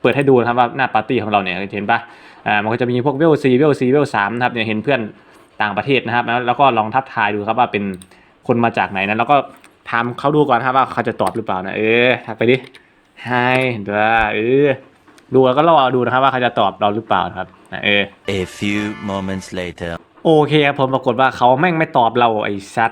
เปิดให้ดูนะครับว่าหน้าปาร์ตี้ของเราเนี่ยเห็นปะอ่ามันก็จะมีพวกเวลซีเวลซีเวลสามนะครับเนี่ยเห็นเพื่อนต่างประเทศนะครับ แล้วแล้วก็ลองทักทายดูครับว่าเป็นคนมาจากไหนนะแล้วก็ถามเขาดูก่อนนะครับว่าเขาจะตอบหรือเปล่านะเออทักไปดิไฮเด้อเออดูแล้วก็รอดูนะครับว่าเขาจะตอบเราหรือเปล่านะครับนะเออ A few moments later. โอเคครับผมปรากฏว่าเขาแม่งไม่ตอบเราไอ้ซัด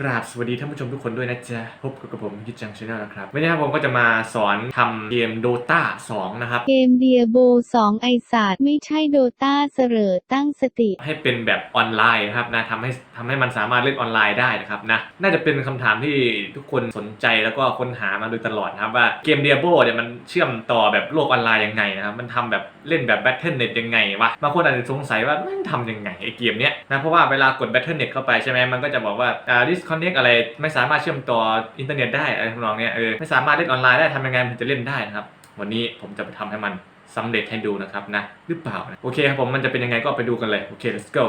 กราบสวัสดีท่านผู้ชมทุกคนด้วยนะจ๊ะ พบกับผมยิจังชาแนลนะครับวันนี้ครับผมก็จะมาสอนทำเกม Dota 2นะครับ เกมเดียโบ2ไอศาสตร์ไม่ใช่โดตาเสรอตั้งสติ ให้เป็นแบบออนไลน์นะครับนะทำให้ทำให้มันสามารถเล่นออนไลน์ได้นะครับนะน่าจะเป็นคำถามที่ทุกคนสนใจแล้วก็ค้นหามาโดยตลอดนะครับว่าเกม Diablo เนี่ยมันเชื่อมต่อแบบโลกออนไลน์ยังไงนะครับมันทำแบบเล่นแบบ Battle.net ยังไงวะบางคนอาจจะสงสัยว่ามันทำยังไงไอเกมเนี้ยนะเพราะว่าเวลากด Battle.net เข้าไปใช่ไหมมันก็จะบอกว่าอ่า disconnect อะไร ไม่สามารถเชื่อมต่ออินเทอร์เน็ตได้อะไรทำนองเนี้ยเออไม่สามารถเล่นออนไลน์ได้ทำยังไงมันจะเล่นได้นะครับ วันนี้ผมจะไปทำให้มันสำเร็จให้ดูนะครับนะหรือเปล่านะโอเคครับผมมันจะเป็นยังไงก็ไปดูกันเลยโอเค let's go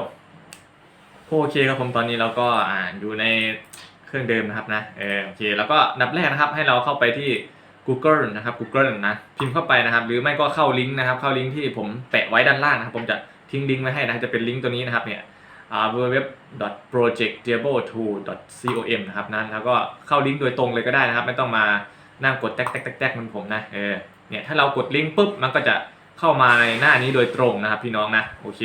โอเคครับผมตอนนี้เราก็อ่าอยู่ในเครื่องเดิมนะครับนะเออโอเคแล้วก็นับแรกนะครับให้เราเข้าไปที่ Google นะครับ Google นะพิมพ์เข้าไปนะครับ หรือไม่ก็เข้าลิงก์นะครับ เข้าลิงก์ที่ผมแปะไว้ด้านล่างนะครับ ผมจะทิ้งลิงก์ไว้ให้นะจะเป็นลิงก์ตัวนี้นะครับเนี่ย www.projectdiablo2.com นะครับนะแล้วก็เข้าลิงก์โดยตรงเลยก็ได้นะครับ ไม่ต้องมานั่งกดแท็กแท็กแท็กแท็กเหมือนผมนะเออเนี่ยถ้าเรากดลิงก์ปุ๊บมันก็จะเข้ามาในหน้านี้โดยตรงนะครับพี่น้องนะโอเค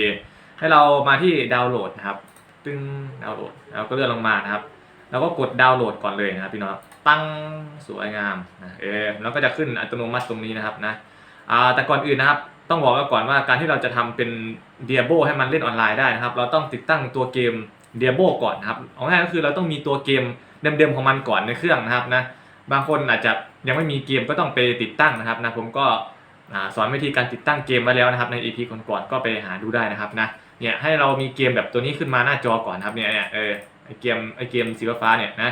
ให้เรามาที่ดาวน์โหลดนะครับตึ้งดาวน์โหลดแล้วก็เลื่อนลงมานะครับ แล้วก็กดดาวน์โหลดก่อนเลยนะครับพี่น้องตั้งสวยงามนะเออแล้วก็จะขึ้นอัตโนมัติตรงนี้นะครับนะอ่าแต่ก่อนอื่นนะครับ ต้องบอกไว้ก่อนว่าการที่เราจะทำเป็น Diablo ให้มันเล่นออนไลน์ได้นะครับ เราต้องติดตั้งตัวเกม Diablo ก่อนนะครับเอาง่ายก็คือเราต้องมีตัวเกมเดิมๆของมันก่อนในเครื่องนะครับนะบางคนอาจจะยังไม่มีเกมก็ต้องไปติดตั้งนะครับนะผมก็สอนวิธีการติดตั้งเกมไว้แล้วนะครับใน EP ก่อนๆก็ไปหาดูได้นะครับนะเนี่ยให้เรามีเกมแบบตัวนี้ขึ้นมาหน้าจอก่อนนะครับเนี่ยเนี่ยเออไอเกมไอเกมสีฟ้าเนี่ยนะ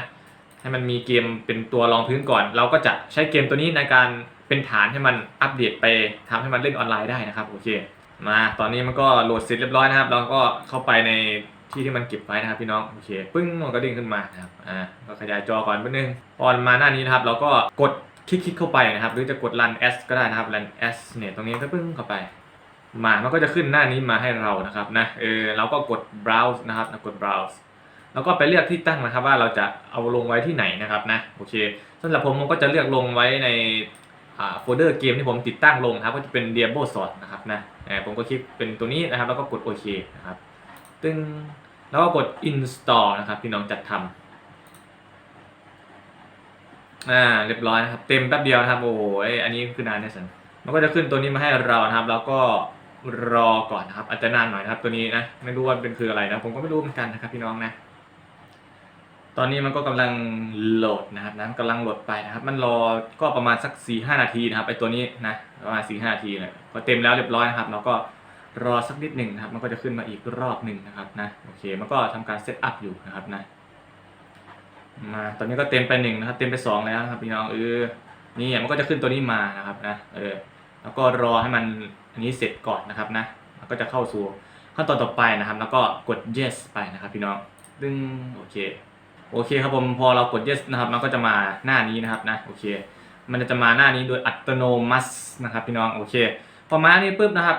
ให้มันมีเกมเป็นตัวรองพื้นก่อน เราก็จะใช้เกมตัวนี้ในการเป็นฐานให้มันอัปเดตไปทำให้มันเล่นออนไลน์ได้นะครับโอเค มาตอนนี้มันก็โหลดเสร็จเรียบร้อยนะครับ เราก็เข้าไปในที่ที่มันเก็บไว้นะครับพี่น้องโอเคปึ้งมันก็ดิ่งขึ้นมานะครับอ่าก็ขยายจอก่อนแป๊บนึงพอมาหน้านี้นะครับ เราก็กดคลิกๆเข้าไปนะครับ หรือจะกด run s ก็ได้นะครับ run s เนี่ยตรงนี้ก็ปึ้งเข้าไป มามันก็จะขึ้นหน้านี้มาให้เรานะครับนะเออเราก็กด browse นะครับกด browse แล้วก็ไปเลือกที่ตั้งนะครับว่าเราจะเอาลงไว้ที่ไหนนะครับนะโอเคสำหรับผมผมก็จะเลือกลงไว้ในโฟลเดอร์เกมที่ผมติดตั้งลงครับก็จะเป็น Diablo s o r t นะครับนะผมก็คลิกเป็นตัวนี้นะครับ แล้วก็กดโอเคนะครับตึงแล้วก็กด install นะครับพี่น้องจัดทำอ่าเรียบร้อยนะครับเต็มแป๊บเดียวนะครับโอ้ยอันนี้คือนานแน่สันมันก็จะขึ้นตัวนี้มาให้เรานะครับ แล้วก็รอก่อนนะครับอาจจะนานหน่อยนะครับตัวนี้นะไม่รู้ว่าเป็นคืออะไรนะผมก็ไม่รู้เหมือนกันนะครับพี่น้องนะ ตอนนี้มันก็กำลังโหลดนะครับนะกำลังโหลดไปนะครับ มันรอก็ประมาณสัก4ีหนาทีนะครับไอตัวนี้นะประมาณ4ีหนาทีเลยพอเต็มแล้วเรียบร้อยนะครับเราก็รอสักนิดหนึ่งนะครับ มันก็จะขึ้นมาอีกรอบหนึ่งนะครับนะโอเคมันก็ทำการเซตอัพอยู่นะครับนะมาตอนนี้ก็เต็มไปหนึ่งนะครับ เต็มไปสองแล้วครับพี่น้องเออนี่มันก็จะขึ้นตัวนี้มานะครับนะเออแล้วก็รอให้มันอันนี้เสร็จก่อนนะครับนะแล้วก็จะเข้าสู่ขั้นตอนต่อไปนะครับ แล้วก็กด yes ไปนะครับ พี่น้องดึงโอเค โอเคครับผมพอเรากด yes นะครับมันก็จะมาหน้านี้นะครับนะโอเค มันจะมาหน้านี้โดยอัตโนมัตินะครับพี่น้องโอเค พอมาหน้านี้ปุ๊บนะครับ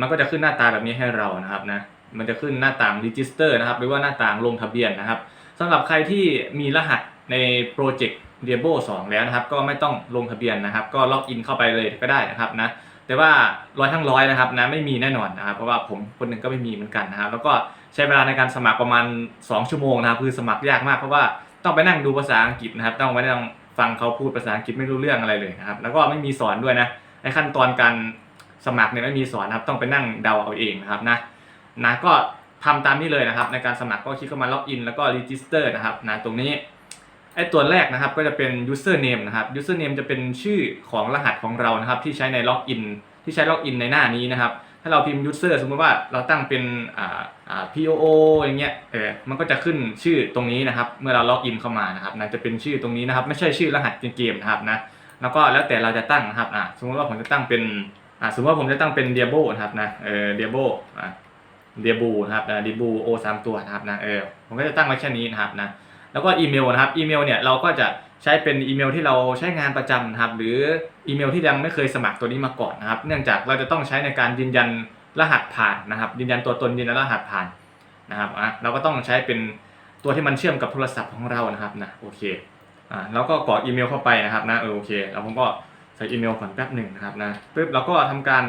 มันก็จะขึ้นหน้าตาแบบนี้ให้เรานะครับนะมันจะขึ้นหน้าต่าง register นะครับหรือว่าหน้าต่างลงทะเบียนนะครับสำหรับใครที่มีรหัสในโปรเจกต์ Diablo 2แล้วนะครับ ก็ไม่ต้องลงทะเบียนนะครับ ก็ล็อกอินเข้าไปเลยก็ได้นะครับนะแต่ว่าร้อยทั้งร้อยนะครับนะไม่มีแน่นอนนะครับ เพราะว่าผมคนหนึ่งก็ไม่มีเหมือนกันนะครับ แล้วก็ ใช้เวลาในการสมัครประมาณ 2 ชั่วโมงนะครับ คือสมัครยากมากเพราะว่าต้องไปนั่งดูภาษาอังกฤษนะครับ ต้องไปนั่งฟังเขาพูดภาษาอังกฤษไม่รู้เรื่องอะไรเลยนะครับ แล้วก็ไม่มีสอนด้วยนะในขั้นตอนการสมัครเนี่ยไม่มีสอนนะครับ ต้องไปนั่งเดาเอาเองนะครับนะนะก็ทำตามนี้เลยนะครับ ในการสมัครก็คลิกเข้ามาล็อกอินแล้วก็ register นะครับนะตรงนี้ไอตัวแรกนะครับก็จะเป็น username นะครับ username จะเป็นชื่อของรหัสของเรานะครับ ที่ใช้ในล็อกอินที่ใช้ล็อกอินในหน้านี้นะครับ ถ้าเราพิมพ์ user สมมติว่าเราตั้งเป็นอ่าอ่า poo อย่างเงี้ย เออ มันก็จะขึ้นชื่อตรงนี้นะครับ เมื่อเราล็อกอินเข้ามานะครับนะจะเป็นชื่อตรงนี้นะครับ ไม่ใช่ชื่อรหัสเกมนะครับนะ แล้วก็แล้วแต่เราจะตั้งนะครับ อ่าสมมติว่าผมจะตั้งเป็น อ่า สมมติว่าผมจะตั้งเป็น diablo นะครับนะ เออ diablo อ่า diablo นะครับนะ diablo o สามตัวนะครับนะ เออ ผมก็จะตั้งไว้แค่นี้นะครับนะ แล้วก็อีเมลนะครับ อีเมลเนี่ยเราก็จะใช้เป็นอีเมลที่เราใช้งานประจำนะครับ หรืออีเมลที่ยังไม่เคยสมัครตัวนี้มาก่อนนะครับ เนื่องจากเราจะต้องใช้ในการยืนยันรหัสผ่านนะครับ ยืนยันตัวตนยืนยันรหัสผ่านนะครับอะเราก็ต้องใช้เป็นตัวที่มันเชื่อมกับโทรศัพท์ของเรานะครับนะโอเคอ่าแล้วก็กรอกอีเมลเข้าไปนะครับนะเออโอเคแล้วผมก็ใส่อีเมลก่อนแป๊บหนึ่งนะครับนะปึ๊บเราก็ทำการ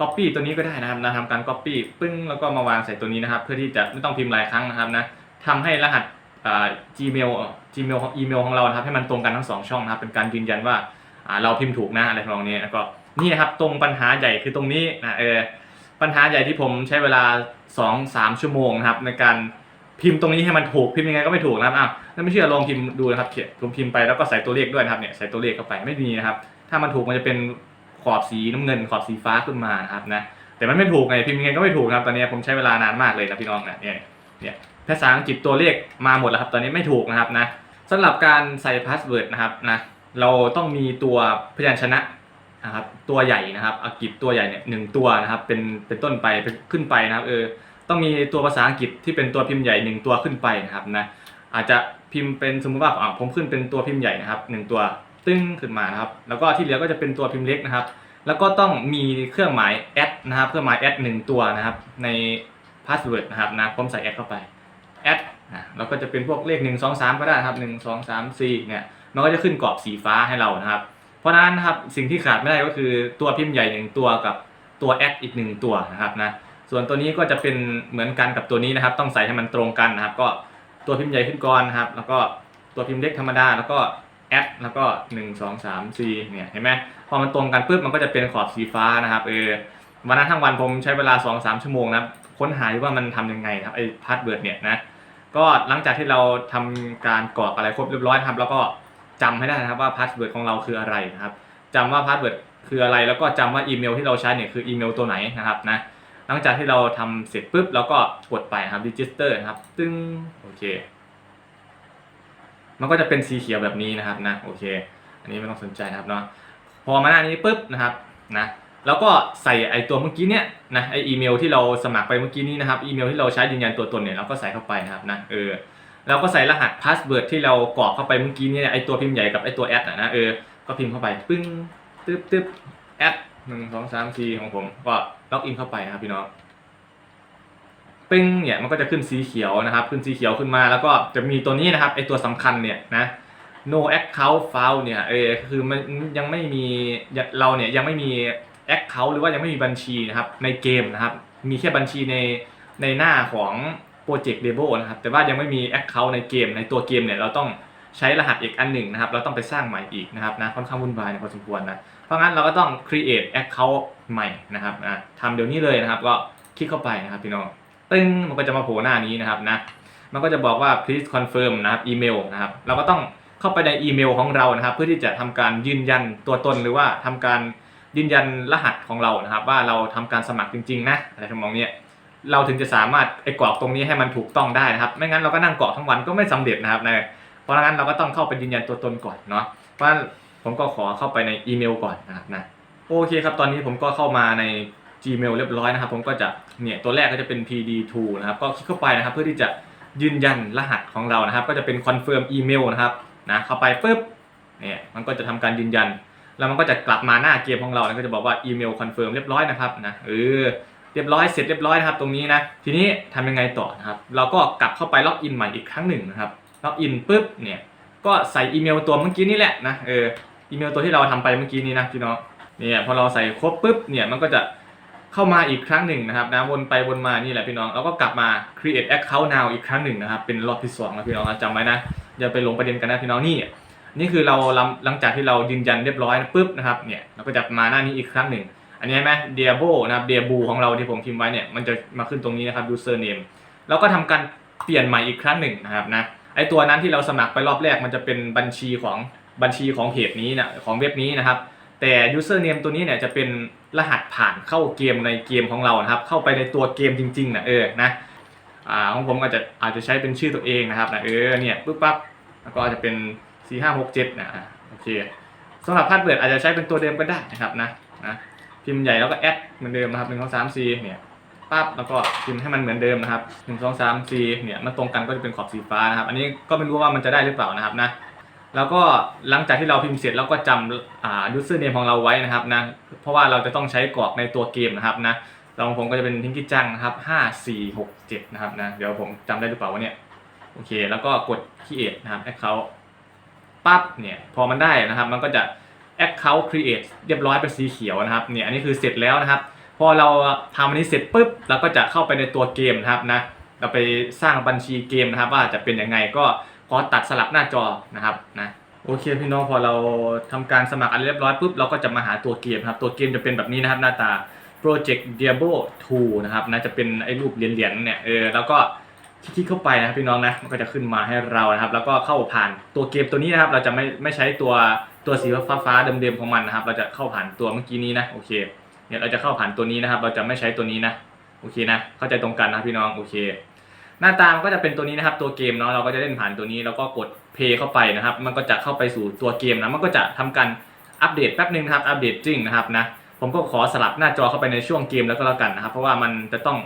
Copy ตัวนี้ก็ได้นะครับนะทำการ Copy ปึ้งแล้วก็มาวางใส่ตัวนี้นะครับ เพื่อที่จะไม่ต้องพิมพ์หลายครั้งนะครับนะทำให้รหัส Gmail Gmail ของอีเมลของเราครับให้มันตรงกันทั้งสองช่องนะครับเป็นการยืนยันว่าเราพิมพ์ถูกนะอะไรทำนองนี้แล้วก็นี่นะครับตรงปัญหาใหญ่คือตรงนี้นะเออปัญหาใหญ่ที่ผมใช้เวลา 2-3 ชั่วโมงนะครับในการพิมพ์ตรงนี้ให้มันถูกพิมพ์ยังไงก็ไม่ถูกนะครับอ้าวถ้าไม่เชื่อลองพิมพ์ดูนะครับเขียนผมพิมพ์ไปแล้วก็ใส่ตัวเลขด้วยนะครับเนี่ยใส่ตัวเลขเข้าไปไม่มีนะครับ ถ้ามันถูกมันจะเป็นขอบสีน้ำเงินขอบสีฟ้าขึ้นมานะครับนะแต่มันไม่ถูกไงพิมพ์ยังไงก็ไม่ถูกครับตอนนี้ผมใช้เวลานานมากเลยนะพี่น้องนะเนี่ยเนี่ย ภาษาอังกฤษตัวเลขมาหมดแล้วครับ ตอนนี้ไม่ถูกนะครับนะสำหรับการใส่พาสเวิร์ดนะครับนะเราต้องมีตัวพยัญชนะนะครับตัวใหญ่นะครับอังกฤษตัวใหญ่เนี่ยหนึ่งตัวนะครับเป็นเป็นต้นไปเป็นขึ้นไปนะครับเออต้องมีตัวภาษาอังกฤษที่เป็นตัวพิมพ์ใหญ่หนึ่งตัวขึ้นไปนะครับนะอาจจะพิมพ์เป็นสมมติว่าอ่าผมขึ้นเป็นตัวพิมพ์ใหญ่นะครับหนึ่งตัวตึ้งขึ้นมานะครับแล้วก็ที่เหลือก็จะเป็นตัวพิมพ์เล็กนะครับ แล้วก็ต้องมีเครื่องหมายแอดนะครับเครื่องหมายแอดหนึ่งตัวนะครับในพาสเวิร์ดนะครับนะผมใส่แอดเข้าไป แอดเราก็จะเป็นพวกเลข 1 2 3 ก็ได้ครับ 1 2 3 4เนี่ยมันก็จะขึ้นกรอบสีฟ้าให้เรานะครับ เพราะนั้นนะครับสิ่งที่ขาดไม่ได้ก็คือตัวพิมพ์ใหญ่หนึ่งตัวกับตัวแอดอีกหนึ่งตัวนะครับนะส่วนตัวนี้ก็จะเป็นเหมือนกันกับตัวนี้นะครับ ต้องใส่ให้มันตรงกันนะครับ ก็ตัวพิมพ์ใหญ่ขึ้นก่อนนะครับ แล้วก็ตัวพิมพ์เล็กธรรมดาแล้วก็แอดแล้วก็1 2 3 4เนี่ยเห็นไหมพอมันตรงกันปุ๊บมันก็จะเป็นขอบสีฟ้านะครับเออวันนั้นทั้งวันผมใช้เวลา 2 3 ชั่วโมงนะค้นหาว่ามันทำยังไงครับไอ้พาสเวิร์ดเนี่ยนะ ก็หลังจากที่เราทำการกรอกอะไรครบเรียบร้อยนะครับ แล้วก็จำให้ได้นะครับว่าพาสเวิร์ดของเราคืออะไรนะครับจำว่าพาสเวิร์ดคืออะไร แล้วก็จำว่าอีเมลที่เราใช้เนี่ยคืออีเมลตัวไหนนะครับนะหลังจากที่เราทำเสร็จปุ๊บเราก็กดไปนะครับ register นะครับตึ้งโอเค มันก็จะเป็นสีเขียวแบบนี้นะครับนะโอเค อันนี้ไม่ต้องสนใจนะครับเนาะพอมาหน้านี้ปุ๊บนะครับนะ แล้วก็ใส่ไอตัวเมื่อกี้เนี่ยนะไออีเมลที่เราสมัครไปเมื่อกี้นี้นะครับอีเมลที่เราใช้ยืนยันตัวตนเนี่ยเราก็ใส่เข้าไปนะครับนะเออเราก็ใส่รหัสพาสเวิร์ดที่เรากรอกเข้าไปเมื่อกี้เนี่ยไอตัวพิมพ์ใหญ่กับไอตัวแอดนะนะเออก็พิมพ์เข้าไปปึ้งตึ๊บตึ๊บแอดหนึ่งสองสามสี่ของผมก็ล็อกอินเข้าไปนะครับพี่น้องปึ้งเนี่ยมันก็จะขึ้นสีเขียวนะครับขึ้นสีเขียวขึ้นมาแล้วก็จะมีตัวนี้นะครับไอตัวสำคัญเนี่ยนะ no account file เนี่ยเออคือมันยังไม่มีเราเนี่ยยังไม่มี account หรือว่ายังไม่มีบัญชีนะครับในเกมนะครับ มีแค่บัญชีในในหน้าของ Project Demo นะครับ แต่ว่ายังไม่มี account ในเกม ในตัวเกมเนี่ยเราต้องใช้รหัสอีกอันหนึ่งนะครับ เราต้องไปสร้างใหม่อีกนะครับนะค่อนข้างวุ่นวายนะพอสมควรนะ เพราะงั้นเราก็ต้อง create account ใหม่นะครับนะทำเดี๋ยวนี้เลยนะครับ ก็คลิกเข้าไปนะครับพี่น้องตึ้งมันก็จะมาโผล่หน้านี้นะครับนะมันก็จะบอกว่า please confirm นะครับอีเมลนะครับเราก็ต้องเข้าไปในอีเมลของเรานะครับ เพื่อที่จะทำการยืนยันตัวตนหรือว่าทำการ ยืนยันรหัสของเรานะครับ ว่าเราทำการสมัครจริงๆนะอะไรทำนองเนี้ยเราถึงจะสามารถไอ้กรอกตรงนี้ให้มันถูกต้องได้นะครับ ไม่งั้นเราก็นั่งกรอกทั้งวันก็ไม่สำเร็จนะครับนะเพราะงั้นเราก็ต้องเข้าไปยืนยันตัวตนก่อนเนาะเพราะงั้นผมก็ขอเข้าไปในอีเมลก่อนนะครับนะโอเคครับตอนนี้ผมก็เข้ามาใน Gmail เรียบร้อยนะครับ ผมก็จะเนี่ยตัวแรกก็จะเป็น PD2 นะครับก็คลิกเข้าไปนะครับ เพื่อที่จะยืนยันรหัสของเรานะครับ ก็จะเป็นคอนเฟิร์มอีเมลนะครับนะเข้าไปปุ๊บเนี่ยมันก็จะทำการยืนยัน แล้วมันก็จะกลับมาหน้าเกมของเราแล้วก็จะบอกว่าอีเมลคอนเฟิร์มเรียบร้อยนะครับนะเออเรียบร้อยเสร็จเรียบร้อยนะครับตรงนี้นะทีนี้ทำยังไงต่อนะครับ เราก็กลับเข้าไปล็อกอินใหม่อีกครั้งหนึ่งนะครับล็อกอินปุ๊บเนี่ยก็ใส่อีเมลตัวเมื่อกี้นี่แหละนะเอออีเมลตัวที่เราทำไปเมื่อกี้นี้นะพี่น้องเนี่ยพอเราใส่ครบปุ๊บเนี่ยมันก็จะเข้ามาอีกครั้งหนึ่งนะครับนะวนไปวนมานี่แหละพี่น้องแล้วก็กลับมา create account now อีกครั้งหนึ่งนะครับเป็นรอบที่สองนะพี่น้องจำไว้นะอย่าไปหลงประเด็นกันนะพี่น้องนี่ นี่คือเราหลังจากที่เรายืนยันเรียบร้อยปุ๊บนะครับเนี่ยเราก็จะมาหน้านี้อีกครั้งหนึ่ง อันนี้ไหมเดียโบนะครับเดียบูของเราที่ผมพิมพ์ไว้เนี่ยมันจะมาขึ้นตรงนี้นะครับ user name แล้วก็ทำการเปลี่ยนใหม่อีกครั้งหนึ่งนะครับนะไอตัวนั้นที่เราสมัครไปรอบแรกมันจะเป็นบัญชีของบัญชีของเพจนี้นะของเว็บนี้นะครับ แต่ user name ตัวนี้เนี่ยจะเป็นรหัสผ่านเข้าเกมในเกมของเรานะครับ เข้าไปในตัวเกมจริงๆนะเออนะอ่าของผมอาจจะอาจจะใช้เป็นชื่อตัวเองนะครับนะเออเนี่ยปุ๊บปั๊บแล้วก็อาจจะเป็น 4 5 6 7นะอะโอเคสำหรับพาสเวิร์ดอาจจะใช้เป็นตัวเดิมก็ได้นะครับนะนะพิมพ์ใหญ่แล้วก็แอดเหมือนเดิมนะครับ1 2 3 4เนี่ยปั๊บแล้วก็พิมพ์ให้มันเหมือนเดิมนะครับ1 2 3 4เนี่ยมันตรงกันก็จะเป็นขอบสีฟ้านะครับ อันนี้ก็ไม่รู้ว่ามันจะได้หรือเปล่านะครับนะแล้วก็หลังจากที่เราพิมพ์เสร็จเราก็จำอ่า username ของเราไว้นะครับนะเพราะว่าเราจะต้องใช้กรอกในตัวเกมนะครับนะเรองผมก็จะเป็นทิงกี้จังนะครับห้าสี่หกเจ็ดนะครับนะเดี๋ยวผมจำได้หรือเปล่าวะเนี่ยโอเค แล้วก็กด create นะครับ account ปั๊บเนี่ยพอมันได้นะครับ มันก็จะ account create เรียบร้อยเป็นสีเขียวนะครับเนี่ยอันนี้คือเสร็จแล้วนะครับ พอเราทำอันนี้เสร็จปุ๊บเราก็จะเข้าไปในตัวเกมนะครับนะเราไปสร้างบัญชีเกมนะครับ ว่าจะเป็นยังไงก็ขอตัดสลับหน้าจอนะครับนะโอเคพี่น้องพอเราทำการสมัครอันเรียบร้อยปุ๊บเราก็จะมาหาตัวเกมครับตัวเกมจะเป็นแบบนี้นะครับหน้าตา Project Diablo 2 นะครับนะจะเป็นไอ้รูปเหรียญๆเนี่ยเออแล้วก็ คลิกเข้าไปนะครับพี่น้องนะมันก็จะขึ้นมาให้เรานะครับ แล้วก็เข้าผ่านตัวเกมตัวนี้นะครับ เราจะไม่ไม่ใช้ตัวตัวสีฟ้าฟ้าๆเดิมๆของมันนะครับ เราจะเข้าผ่านตัวเมื่อกี้นี้นะโอเคเนี่ยเราจะเข้าผ่านตัวนี้นะครับ เราจะไม่ใช้ตัวนี้นะโอเคนะ เข้าใจตรงกันนะพี่น้องโอเค หน้าตามันก็จะเป็นตัวนี้นะครับ ตัวเกมเนาะเราก็จะเล่นผ่านตัวนี้แล้วก็กดเพย์เข้าไปนะครับ มันก็จะเข้าไปสู่ตัวเกมนะมันก็จะทำการอัปเดตแป๊บนึงนะครับอัปเดตจริงนะครับนะผมก็ขอสลับหน้าจอเข้าไปในช่วงเกมแล้วก็แล้วกันนะครับ เพราะว่ามันจะต้อง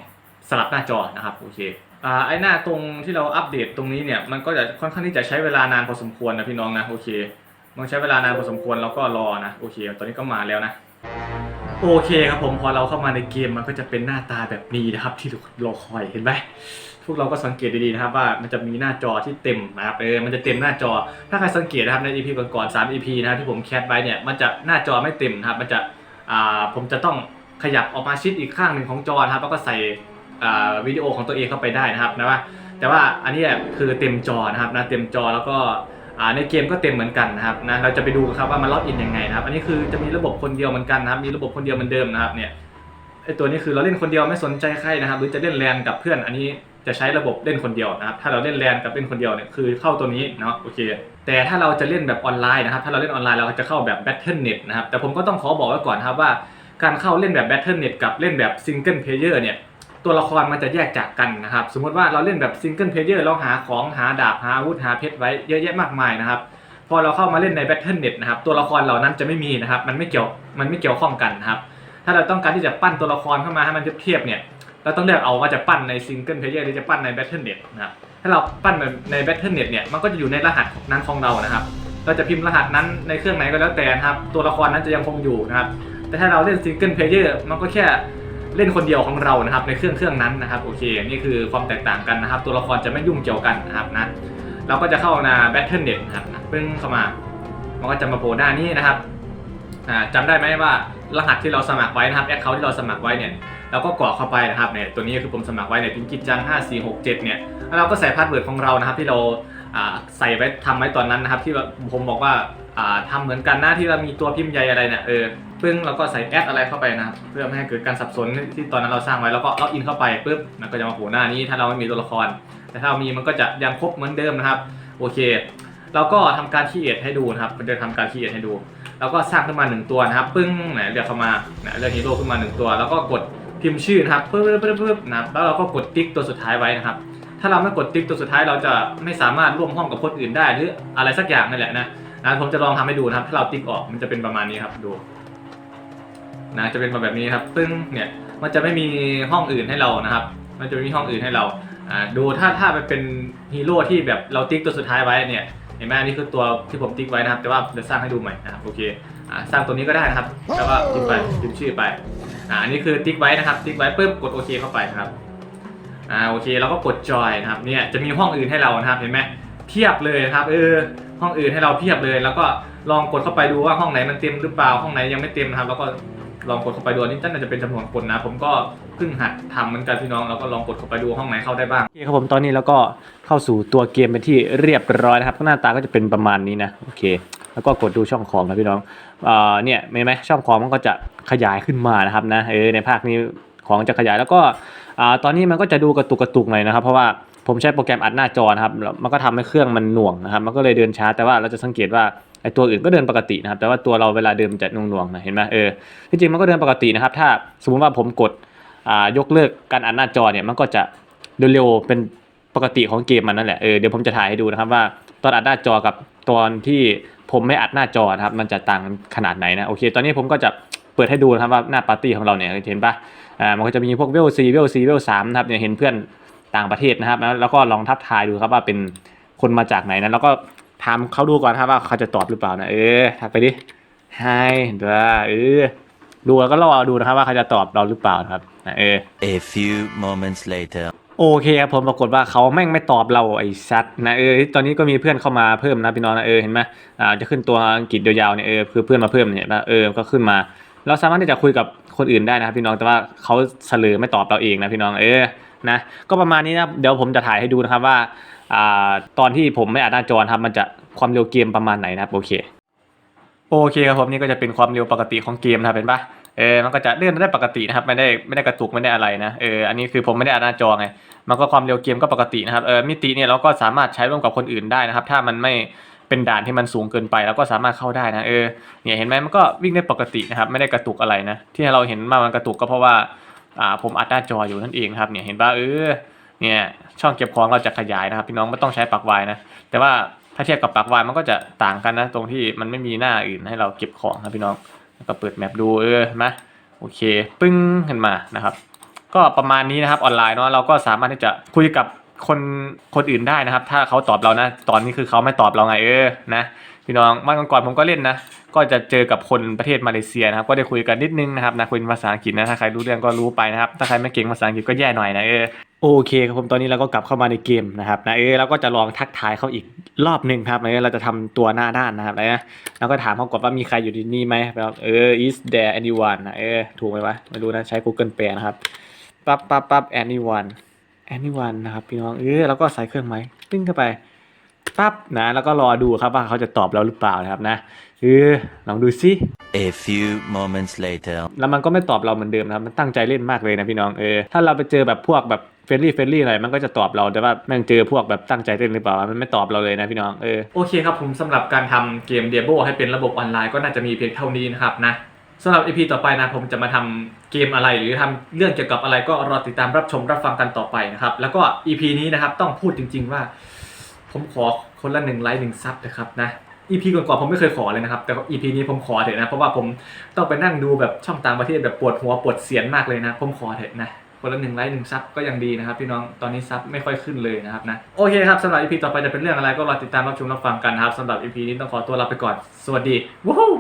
สลับหน้าจอนะครับโอเค อ่าไอหน้าตรงที่เราอัปเดตตรงนี้เนี่ยมันก็จะค่อนข้างที่จะใช้เวลานานพอสมควรนะพี่น้องนะโอเคมันใช้เวลานานพอสมควรแล้วก็รอนะโอเค ตอนนี้ก็มาแล้วนะโอเคครับผมพอเราเข้ามาในเกมมันก็จะเป็นหน้าตาแบบนี้นะครับ ที่เราคอยเห็นไหมพวกเราก็สังเกตดีๆนะครับว่ามันจะมีหน้าจอที่เต็มนะครับเออมันจะเต็มหน้าจอ ถ้าใครสังเกตนะครับใน EP ก่อนๆ3 EP นะครับที่ผมแคสไว้เนี่ยมันจะหน้าจอไม่เต็มนะครับมันจะอ่าผมจะต้องขยับออกมาชิดอีกข้างหนึ่งของจอนะครับแล้วก็ใส่ วิดีโอของตัวเองเข้าไปได้นะครับนะว่าแต่ว่าอันนี้คือเต็มจอนะครับนะเต็มจอแล้วก็ในเกมก็เต็มเหมือนกันนะครับนะเราจะไปดูกันครับว่ามันล็อกอินยังไงนะครับ อันนี้คือจะมีระบบคนเดียวเหมือนกันนะครับ มีระบบคนเดียวเหมือนเดิมนะครับเนี่ยไอตัวนี้คือเราเล่นคนเดียวไม่สนใจใครนะครับ หรือจะเล่นแลนกับเพื่อนอันนี้จะใช้ระบบเล่นคนเดียวนะครับ ถ้าเราเล่นแลนกับเล่นคนเดียวเนี่ยคือเข้าตัวนี้เนาะโอเค แต่ถ้าเราจะเล่นแบบออนไลน์นะครับ ถ้าเราเล่นออนไลน์เราก็จะเข้าแบบ Battle.net นะครับแต่ผมก็ต้องขอบอกไว้ก่อนครับว่า การเข้าเล่นแบบ Battle.net กับเล่นแบบ Single Player เนี่ย ตัวละครมันจะแยกจากกันนะครับ สมมติว่าเราเล่นแบบซิงเกิลเพลเยอร์เราหาของหาดาบหาอาวุธหาเพชรไว้เยอะแยะมากมายนะครับ พอเราเข้ามาเล่นใน Battle.net นะครับตัวละครเหล่านั้นจะไม่มีนะครับ มันไม่เกี่ยวมันไม่เกี่ยวข้องกันนะครับถ้าเราต้องการที่จะปั้นตัวละครเข้ามาให้มันเทียบเนี่ยเราต้องเลือกเอาว่าจะปั้นในซิงเกิลเพลเยอร์หรือจะปั้นใน Battle.net นะครับถ้าเราปั้นใน Battle.net เนี่ยมันก็จะอยู่ในรหัสนั้นของเรานะครับ เราจะพิมพ์รหัสนั้นในเครื่องไหนก็แล้วแต่นะครับ ตัวละครนั้นจะยังคงอยู่นะครับแต่ถ้าเราเล่นซิงเกิลเพลเยอร์มันก็แค่ เล่นคนเดียวของเรานะครับในเครื่องเครื่องนั้นนะครับโอเค นี่คือความแตกต่างกันนะครับ ตัวละครจะไม่ยุ่งเกี่ยวกันนะครับนะเราก็จะเข้าใน Battle.net นะครับนะปึ้งเข้ามามันก็จะมาโผล่หน้านี้นะครับอ่าจำได้ไหมว่ารหัสที่เราสมัครไว้นะครับแอคเคาท์ที่เราสมัครไว้เนี่ยเราก็กรอกเข้าไปนะครับเนี่ยตัวนี้คือผมสมัครไว้ในพิงกิจจัง5467เนี่ยแล้วเราก็ใส่พาสเวิร์ดของเรานะครับ ที่เราใส่ไว้ทำไว้ตอนนั้นนะครับ ที่ผมบอกว่าอ่าทำเหมือนกันนะที่เรามีตัวพิมพ์ใหญ่อะไรเนี่ยเออ ปึ้งเราก็ใส่แอดอะไรเข้าไปนะครับเพื่อไม่ให้เกิดการสับสนที่ตอนนั้นเราสร้างไว้แล้วก็ล็อกอินเข้าไปปุ๊บมันก็จะมาโผล่หน้านี้ถ้าเราไม่มีตัวละคร แต่ถ้าเรามีมันก็จะยังครบเหมือนเดิมนะครับโอเค เราก็ทำการคีเอทให้ดูนะครับมันจะทำการคีเอทให้ดู แล้วก็สร้างขึ้นมาหนึ่งตัวนะครับ ปึ้งไหนเรียกเข้ามาไหนเรียกฮีโร่ขึ้นมาหนึ่งตัว แล้วก็กดพิมพ์ชื่อนะครับปึ๊บปึ๊บปึ๊บนะครับแล้วเราก็กดติ๊กตัวสุดท้ายไว้นะครับ ถ้าเราไม่กดติ๊กตัวสุดท้ายเราจะไม่สามารถร่วมห้องกับคนอื่นได้ หรืออะไรสักอย่างนั่นแหละนะนะผมจะลองทำให้ดูนะครับถ้าเราติ๊กออกมันจะเป็นประมาณนี้ครับดู นะจะเป็นแบบนี้ครับปึ้งเนี่ยมันจะไม่มีห้องอื่นให้เรานะครับ มันจะไม่มีห้องอื่นให้เราอ่าดูถ้าถ้าไปเป็นฮีโร่ที่แบบเราติ๊กตัวสุดท้ายไว้เนี่ยเห็นไหมอันนี้คือตัวที่ผมติ๊กไว้นะครับ แต่ว่าจะสร้างให้ดูใหม่นะครับโอเคอ่าสร้างตัวนี้ก็ได้นะครับแล้วก็พิมพ์ไปพิมพ์ชื่อไปอ่าอันนี้คือติ๊กไว้นะครับ ติ๊กไว้ปุ๊บกดโอเคเข้าไปนะครับอ่าโอเคแล้วก็กดจอยนะครับเนี่ยจะมีห้องอื่นให้เรานะครับเห็นไหมเทียบเลยนะครับเออห้องอื่นให้เราเพียบเลย แล้วก็ลองกดเข้าไปดูว่าห้องไหนมันเต็มหรือเปล่าห้องไหนยังไม่เต็มนะครับ แล้วก็ ลองกดเข้าไปดูอันนี้น่าจจะเป็นจำนวนคนนะ ผมก็เพิ่งหัดทำเหมือนกันพี่น้องเราก็ลองกดเข้าไปดูห้องไหนเข้าได้บ้างโอเคครับผมตอนนี้แล้วก็เข้าสู่ตัวเกมเป็นที่เรียบร้อยนะครับหน้าตาก็จะเป็นประมาณนี้นะโอเค แล้วก็กดดูช่องคอมนะพี่น้องเอ่อเนี่ยเห็นไหมช่องคอมมันก็จะขยายขึ้นมานะครับนะเออในภาคนี้ของจะขยายแล้วก็อ่าตอนนี้มันก็จะดูกระตุกกระตุกหน่อยนะครับ เพราะว่าผมใช้โปรแกรมอัดหน้าจอนะครับแล้วมันก็ทำให้เครื่องมันหน่วงนะครับ มันก็เลยเดินช้าแต่ว่าเราจะสังเกตว่า ไอตัวอื่นก็เดินปกตินะครับ แต่ว่าตัวเราเวลาเดินมันจะหน่วงๆนะเห็นไหมเออที่จริงมันก็เดินปกตินะครับ ถ้าสมมติว่าผมกดอ่ายกเลิกการอัดหน้าจอเนี่ยมันก็จะเร็วๆเป็นปกติของเกมมันนั่นแหละเออเดี๋ยวผมจะถ่ายให้ดูนะครับว่าตอนอัดหน้าจอกับตอนที่ผมไม่อัดหน้าจอนะครับมันจะต่างขนาดไหนนะโอเค ตอนนี้ผมก็จะเปิดให้ดูนะครับว่าหน้าปาร์ตี้ของเราเนี่ยเห็นปะอ่ามันก็จะมีพวกเวลซีเวลซีเวลสามนะครับเนี่ยเห็นเพื่อนต่างประเทศนะครับแล้วก็ลองทับทายดูครับว่าเป็นคนมาจากไหนนะแล้วก็ามเขาดูก่อนครับว่าเขาจะตอบหรือเปล่านะเออทักไปดิไฮเด้อเออดูแล้วก็รอดูนะครับว่าเขาจะตอบเราหรือเปล่านะครับนะเออ A few moments later. โอเคครับผมปรากฏว่าเขาแม่งไม่ตอบเราไอ้ซัดนะเออตอนนี้ก็มีเพื่อนเข้ามาเพิ่มนะพี่น้องนะเออเห็นไหมอ่าจะขึ้นตัวอังกฤษยาวๆเนี่ยเออคือเพื่อนมาเพิ่มเนี่ยนะเออก็ขึ้นมา เราสามารถที่จะคุยกับคนอื่นได้นะครับพี่น้องแต่ว่าเขาเสลอไม่ตอบเราเองนะพี่น้องเออนะก็ประมาณนี้นะครับเดี๋ยวผมจะถ่ายให้ดูนะครับว่า อ่าตอนที่ผมไม่อัดหน้าจอครับมันจะความเร็วเกมประมาณไหนนะครับโอเคโอเคครับผมนี่ก็จะเป็นความเร็วปกติของเกมนะครับเห็นปะเออมันก็จะเลื่อนได้ปกตินะครับไม่ได้ไม่ได้กระตุกไม่ได้อะไรนะเอออันนี้คือผมไม่ได้อัดหน้าจอไงมันก็ความเร็วเกมก็ปกตินะครับเออมิติเนี่ยเราก็สามารถใช้ร่วมกับคนอื่นได้นะครับ ถ้ามันไม่เป็นด่านที่มันสูงเกินไปเราก็สามารถเข้าได้นะเออเนี่ยเห็นไหมมันก็วิ่งได้ปกตินะครับไม่ได้กระตุกอะไรนะที่เราเห็นมามันกระตุกก็เพราะว่าอ่าผมอัดหน้าจออยู่นั่นเองครับเนี่ยเห็นปะเออ เนี่ยช่องเก็บของเราจะขยายนะครับ พี่น้องไม่ต้องใช้ปลักไวนะ แต่ว่าถ้าเทียบกับปลักไวมันก็จะต่างกันนะ ตรงที่มันไม่มีหน้าอื่นให้เราเก็บของนะพี่น้องแล้วก็เปิดแมปดูเออเห็นไหมโอเค ปึ้งขึ้นมานะครับ ก็ประมาณนี้นะครับออนไลน์เนาะเราก็สามารถที่จะคุยกับคนคนอื่นได้นะครับ ถ้าเขาตอบเรานะ ตอนนี้คือเขาไม่ตอบเราไงเออนะ พี่น้องเมื่อก่อนผมก็เล่นนะ ก็จะเจอกับคนประเทศมาเลเซียนะครับ ก็ได้คุยกันนิดนึงนะครับนะคุยภาษาอังกฤษนะถ้าใครรู้เรื่องก็รู้ไปนะครับ ถ้าใครไม่เก่งภาษาอังกฤษก็แย่หน่อยนะเออโอเคครับผมตอนนี้เราก็กลับเข้ามาในเกมนะครับนะเออเราก็จะลองทักทายเขาอีกรอบหนึ่งครับเออเราจะทำตัวหน้าด้านนะครับนะแล้วก็ถามเขาก่อนว่ามีใครอยู่ที่นี่ไหมแบบเออ is there anyone นะเออถูกไหมวะไม่รู้นะใช้ Google แปลนะครับปั๊บปั๊บปั๊บ anyone anyone นะครับพี่น้องเออแล้วก็ใส่เครื่องหมายตึ้งเข้าไป ปั๊บนะแล้วก็รอดูครับว่าเขาจะตอบเราหรือเปล่านะครับนะเออลองดูซิ A few moments later. แล้วมันก็ไม่ตอบเราเหมือนเดิมนะครับมันตั้งใจเล่นมากเลยนะพี่น้องเออถ้าเราไปเจอแบบพวกแบบเฟรนลี่เฟรนลี่หน่อยมันก็จะตอบเราแต่ว่าแม่งเจอพวกแบบตั้งใจเล่นหรือเปล่ามันไม่ตอบเราเลยนะพี่น้องเออโอเคครับผมสำหรับการทำเกมเดียโบให้เป็นระบบออนไลน์ก็น่าจะมีเพียงเท่านี้นะครับนะสำหรับ EP ต่อไปนะผมจะมาทำเกมอะไรหรือทำเรื่องเกี่ยวกับอะไรก็รอติดตามรับชมรับฟังกันต่อไปนะครับแล้วก็ EP นี้นะครับต้องพูดจริง ๆ ว่า ผมขอ คนละหนึ่งไลค์หนึ่งซับนะครับนะอีพีก่อนๆผมไม่เคยขอเลยนะครับ แต่อีพีนี้ผมขอเถอะนะ เพราะว่าผมต้องไปนั่งดูแบบช่องต่างประเทศแบบปวดหัวปวดเสียนมากเลยนะ ผมขอเถอะนะคนละหนึ่งไลค์หนึ่งซับก็ยังดีนะครับพี่น้องตอนนี้ซับไม่ค่อยขึ้นเลยนะครับนะโอเคครับสำหรับอีพีต่อไปจะเป็นเรื่องอะไรก็รอติดตามรับชมรับฟังกันนะครับสำหรับอีพีนี้ต้องขอตัวลาไปก่อนสวัสดีวู้ฮู้